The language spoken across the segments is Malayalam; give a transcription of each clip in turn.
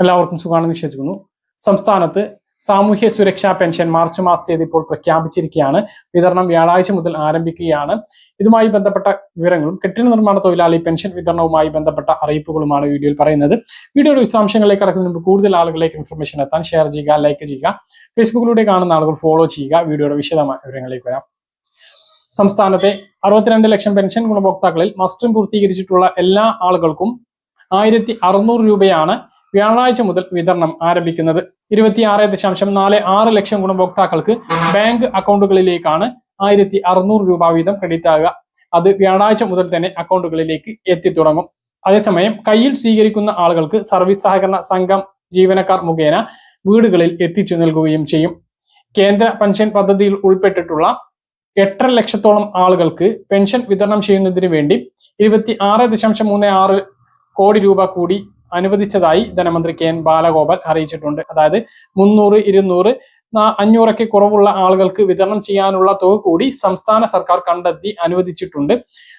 എല്ലാവർക്കും സുഖമാണെന്ന് വിശ്വസിക്കുന്നു. സംസ്ഥാനത്ത് സാമൂഹ്യ സുരക്ഷാ പെൻഷൻ മാർച്ച് മാസ തീയതി ഇപ്പോൾ പ്രഖ്യാപിച്ചിരിക്കുകയാണ്. വിതരണം വ്യാഴാഴ്ച മുതൽ ആരംഭിക്കുകയാണ്. ഇതുമായി ബന്ധപ്പെട്ട വിവരങ്ങളും കെട്ടിട നിർമ്മാണ തൊഴിലാളി പെൻഷൻ വിതരണവുമായി ബന്ധപ്പെട്ട അറിയിപ്പുകളുമാണ് വീഡിയോയിൽ പറയുന്നത്. വീഡിയോയുടെ വിശദാംശങ്ങളിലേക്ക് കടക്കുന്നതിന് മുമ്പ് കൂടുതൽ ആളുകളിലേക്ക് ഇൻഫർമേഷൻ എത്താൻ ഷെയർ ചെയ്യുക ലൈക്ക് ചെയ്യുക. ഫേസ്ബുക്കിലൂടെ കാണുന്ന ആളുകൾ ഫോളോ ചെയ്യുക. വീഡിയോയുടെ വിശദമായ വിവരങ്ങളിലേക്ക് വരാം. സംസ്ഥാനത്തെ അറുപത്തിരണ്ട് ലക്ഷം പെൻഷൻ ഗുണഭോക്താക്കളിൽ മസ്റ്റും പൂർത്തീകരിച്ചിട്ടുള്ള എല്ലാ ആളുകൾക്കും ആയിരത്തി അറുന്നൂറ് രൂപയാണ് വ്യാഴാഴ്ച മുതൽ വിതരണം ആരംഭിക്കുന്നത്. ഇരുപത്തിയാറ് ദശാംശം നാല് ആറ് ലക്ഷം ഗുണഭോക്താക്കൾക്ക് ബാങ്ക് അക്കൗണ്ടുകളിലേക്കാണ് ആയിരത്തി അറുന്നൂറ് രൂപ വീതം ക്രെഡിറ്റ് ആകുക. അത് വ്യാഴാഴ്ച മുതൽ തന്നെ അക്കൗണ്ടുകളിലേക്ക് എത്തിത്തുടങ്ങും. അതേസമയം കയ്യിൽ സ്വീകരിക്കുന്ന ആളുകൾക്ക് സർവീസ് സഹകരണ സംഘം ജീവനക്കാർ മുഖേന വീടുകളിൽ എത്തിച്ചു നൽകുകയും ചെയ്യും. കേന്ദ്ര പെൻഷൻ പദ്ധതിയിൽ ഉൾപ്പെട്ടിട്ടുള്ള എട്ടര ലക്ഷത്തോളം ആളുകൾക്ക് പെൻഷൻ വിതരണം ചെയ്യുന്നതിന് വേണ്ടി ഇരുപത്തി ആറ് ദശാംശം മൂന്ന് ആറ് കോടി രൂപ കൂടി അനുവദിച്ചതായി ധനമന്ത്രി കെ എൻ ബാലഗോപാൽ അറിയിച്ചിട്ടുണ്ട്. അതായത് മുന്നൂറ് ഇരുന്നൂറ് അഞ്ഞൂറൊക്കെ കുറവുള്ള ആളുകൾക്ക് വിതരണം ചെയ്യാനുള്ള തുക കൂടി സംസ്ഥാന സർക്കാർ കണ്ടെത്തി അനുവദിച്ചിട്ടുണ്ട്.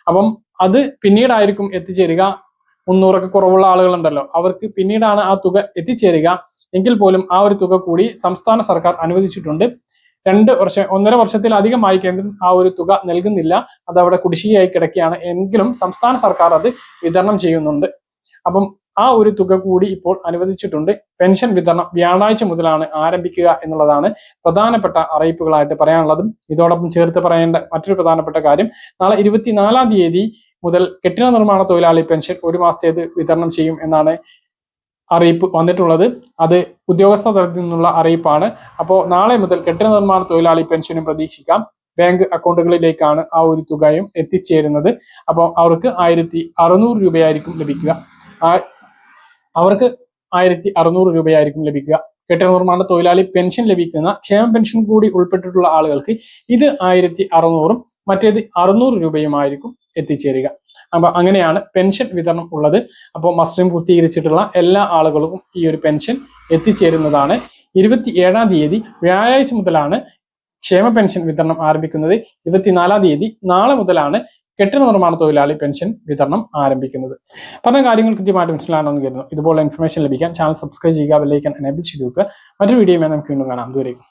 അപ്പം അത് പിന്നീടായിരിക്കും എത്തിച്ചേരുക. മുന്നൂറൊക്കെ കുറവുള്ള ആളുകളുണ്ടല്ലോ. അവർക്ക് പിന്നീടാണ് ആ തുക എത്തിച്ചേരുക. എങ്കിൽ പോലും ആ ഒരു തുക കൂടി സംസ്ഥാന സർക്കാർ അനുവദിച്ചിട്ടുണ്ട്. രണ്ട് വർഷം ഒന്നര വർഷത്തിലധികമായി കേന്ദ്രം ആ ഒരു തുക നൽകുന്നില്ല. അത് കുടിശ്ശികയായി കിടക്കുകയാണ്. എങ്കിലും സംസ്ഥാന സർക്കാർ അത് വിതരണം ചെയ്യുന്നുണ്ട്. അപ്പം ആ ഒരു തുക കൂടി ഇപ്പോൾ അനുവദിച്ചിട്ടുണ്ട്. പെൻഷൻ വിതരണം വ്യാഴാഴ്ച മുതലാണ് ആരംഭിക്കുക എന്നുള്ളതാണ് പ്രധാനപ്പെട്ട അറിയിപ്പുകളായിട്ട് പറയാനുള്ളതും. ഇതോടൊപ്പം ചേർത്ത് പറയേണ്ട മറ്റൊരു പ്രധാനപ്പെട്ട കാര്യം നാളെ ഇരുപത്തിനാലാം തീയതി മുതൽ കെട്ടിട നിർമ്മാണ തൊഴിലാളി പെൻഷൻ ഒരു മാസത്തേത് വിതരണം ചെയ്യും എന്നാണ് അറിയിപ്പ് വന്നിട്ടുള്ളത്. അത് ഉദ്യോഗസ്ഥ തലത്തിൽ നിന്നുള്ള അറിയിപ്പാണ്. അപ്പോൾ നാളെ മുതൽ കെട്ടിട നിർമ്മാണ തൊഴിലാളി പെൻഷനും പ്രതീക്ഷിക്കാം. ബാങ്ക് അക്കൗണ്ടുകളിലേക്കാണ് ആ ഒരു തുകയും എത്തിച്ചേരുന്നത്. അപ്പോൾ അവർക്ക് ആയിരത്തി അറുന്നൂറ് രൂപയായിരിക്കും ലഭിക്കുക. ആ അവർക്ക് ആയിരത്തി അറുന്നൂറ് രൂപയായിരിക്കും ലഭിക്കുക. കെട്ടിട നിർമ്മാണ തൊഴിലാളി പെൻഷൻ ലഭിക്കുന്ന ക്ഷേമ പെൻഷൻ കൂടി ഉൾപ്പെട്ടിട്ടുള്ള ആളുകൾക്ക് ഇത് ആയിരത്തി അറുന്നൂറും മറ്റേത് അറുന്നൂറ് രൂപയുമായിരിക്കും എത്തിച്ചേരുക. അപ്പൊ അങ്ങനെയാണ് പെൻഷൻ വിതരണം ഉള്ളത്. അപ്പോൾ മസ്റ്ററിംഗ് പൂർത്തീകരിച്ചിട്ടുള്ള എല്ലാ ആളുകൾക്കും ഈ ഒരു പെൻഷൻ എത്തിച്ചേരുന്നതാണ്. ഇരുപത്തി ഏഴാം തീയതി വ്യാഴാഴ്ച മുതലാണ് ക്ഷേമ പെൻഷൻ വിതരണം ആരംഭിക്കുന്നത്. ഇരുപത്തിനാലാം തീയതി നാളെ മുതലാണ് കെട്ടിട നിർമ്മാണ തൊഴിലാളി പെൻഷൻ വിതരണം ആരംഭിക്കുന്നത്. പറഞ്ഞ കാര്യങ്ങൾ കൃത്യമായിട്ട് മനസ്സിലാണെന്ന് കരുതുന്നു. ഇതുപോലെ ഇൻഫർമേഷൻ ലഭിക്കാൻ ചാനൽ സബ്സ്ക്രൈബ് ചെയ്യുക ബെല്ലൈക്കൻ എനേബിൾ ചെയ്ത് വെക്കുക. മറ്റൊരു വീഡിയോയുമായി നമുക്ക് വീണ്ടും കാണാം. ദൂരേക്കും